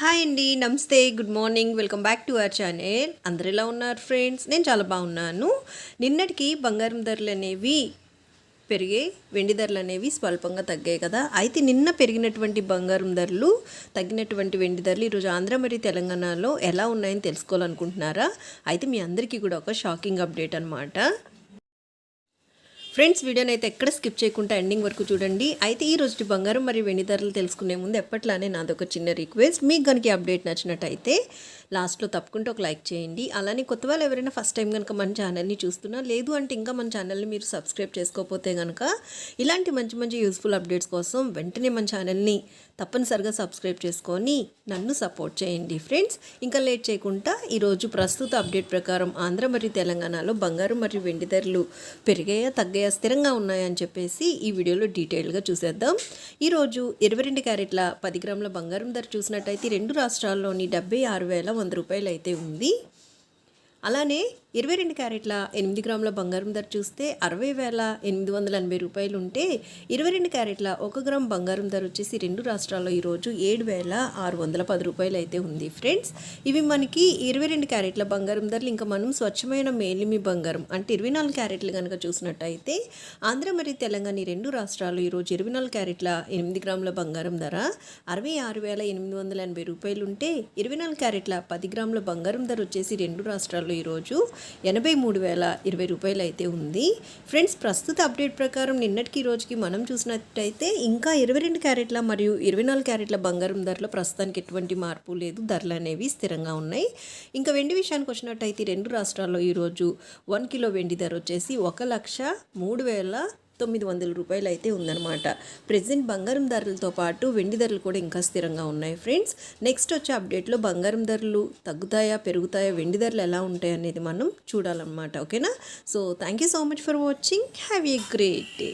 Hi అండి నమస్తే good morning welcome back to our channel. అందరు ఎలా ఉన్నారు ఫ్రెండ్స్? నేను చాలా బాగున్నాను. నిన్నటికి బంగారం ధరలు అనేవి పెరిగాయి వెండి ధరలు అనేవి స్వల్పంగా తగ్గాయి కదా. అయితే నిన్న పెరిగినటువంటి బంగారం ధరలు తగ్గినటువంటి వెండి ధరలు ఈరోజు ఆంధ్ర మరియు తెలంగాణలో ఎలా ఉన్నాయని తెలుసుకోవాలనుకుంటున్నారా? అయితే మీ అందరికీ కూడా ఒక షాకింగ్ అప్డేట్ అనమాట ఫ్రెండ్స్ వీడియోని అయితే ఎక్కడ స్కిప్ చేయకుండా ఎండింగ్ వరకు చూడండి. అయితే ఈ రోజు బంగారం మరియు వెండి ధరలు తెలుసుకునే ముందు ఎప్పట్లానే నాదొక చిన్న రిక్వెస్ట్. మీకు కనుక అప్డేట్ నచ్చినట్టయితే లాస్ట్లో తప్పకుండా ఒక లైక్ చేయండి. అలానే కొత్త వాళ్ళు ఎవరైనా ఫస్ట్ టైం కనుక మన ఛానల్ని చూస్తున్నా లేదు అంటే ఇంకా మన ఛానల్ని మీరు సబ్స్క్రైబ్ చేసుకోకపోతే కనుక ఇలాంటి మంచి మంచి యూస్ఫుల్ అప్డేట్స్ కోసం వెంటనే మన ఛానల్ని తప్పనిసరిగా సబ్స్క్రైబ్ చేసుకొని నన్ను సపోర్ట్ చేయండి ఫ్రెండ్స్. ఇంకా లేట్ చేయకుండా ఈరోజు ప్రస్తుత అప్డేట్ ప్రకారం ఆంధ్ర మరియు తెలంగాణలో బంగారు మరియు వెండి ధరలు పెరిగాయా తగ్గాయా స్థిరంగా ఉన్నాయని చెప్పేసి ఈ వీడియోలో డీటెయిల్గా చూసేద్దాం. ఈరోజు ఇరవై రెండు క్యారెట్ల పది గ్రాముల బంగారం ధర చూసినట్టయితే రెండు రాష్ట్రాల్లోని డెబ్బై ఆరు వేల వంద రూపాయలు అయితే ఉంది. అలానే ఇరవై రెండు క్యారెట్ల ఎనిమిది గ్రాముల బంగారం ధర చూస్తే అరవై వేల ఎనిమిది వందల ఎనభై రూపాయలు ఉంటే ఇరవై రెండు క్యారెట్ల ఒక గ్రామ్ బంగారం ధర వచ్చేసి రెండు రాష్ట్రాల్లో ఈరోజు ఏడు వేల ఆరు వందల పది రూపాయలు అయితే ఉంది. ఫ్రెండ్స్ ఇవి మనకి ఇరవై రెండు క్యారెట్ల బంగారం ధరలు. ఇంకా మనం స్వచ్ఛమైన మేలిమి బంగారం అంటే ఇరవై నాలుగు క్యారెట్లు కనుక చూసినట్టయితే ఆంధ్ర మరియు తెలంగాణ రెండు రాష్ట్రాలు ఈరోజు ఇరవై నాలుగు క్యారెట్ల ఎనిమిది గ్రాముల బంగారం ధర అరవై ఆరు వేల ఎనిమిది వందల ఎనభై రూపాయలు ఉంటే ఇరవై నాలుగు క్యారెట్ల పది గ్రాముల బంగారం ధర వచ్చేసి రెండు రాష్ట్రాల్లో ఈరోజు ఎనభై మూడు వేల ఇరవై రూపాయలు అయితే ఉంది. ఫ్రెండ్స్ ప్రస్తుత అప్డేట్ ప్రకారం నిన్నటికి ఈ రోజుకి మనం చూసినట్టయితే ఇంకా ఇరవై రెండు క్యారెట్ల మరియు ఇరవై నాలుగు క్యారెట్ల బంగారం ధరలో ప్రస్తుతానికి ఎటువంటి మార్పు లేదు. ధరలు అనేవి స్థిరంగా ఉన్నాయి. ఇంకా వెండి విషయానికి వచ్చినట్టయితే రెండు రాష్ట్రాల్లో ఈరోజు వన్ కిలో వెండి ధర వచ్చేసి ఒక లక్ష మూడు వేల తొమ్మిది వందల రూపాయలు అయితే ఉందన్నమాట. ప్రజెంట్ బంగారం ధరలతో పాటు వెండి ధరలు కూడా ఇంకా స్థిరంగా ఉన్నాయి ఫ్రెండ్స్. నెక్స్ట్ వచ్చే అప్డేట్లో బంగారం ధరలు తగ్గుతాయా పెరుగుతాయా వెండి ధరలు ఎలా ఉంటాయి అనేది మనం చూడాలన్నమాట ఓకేనా? So thank you so much for watching have a great day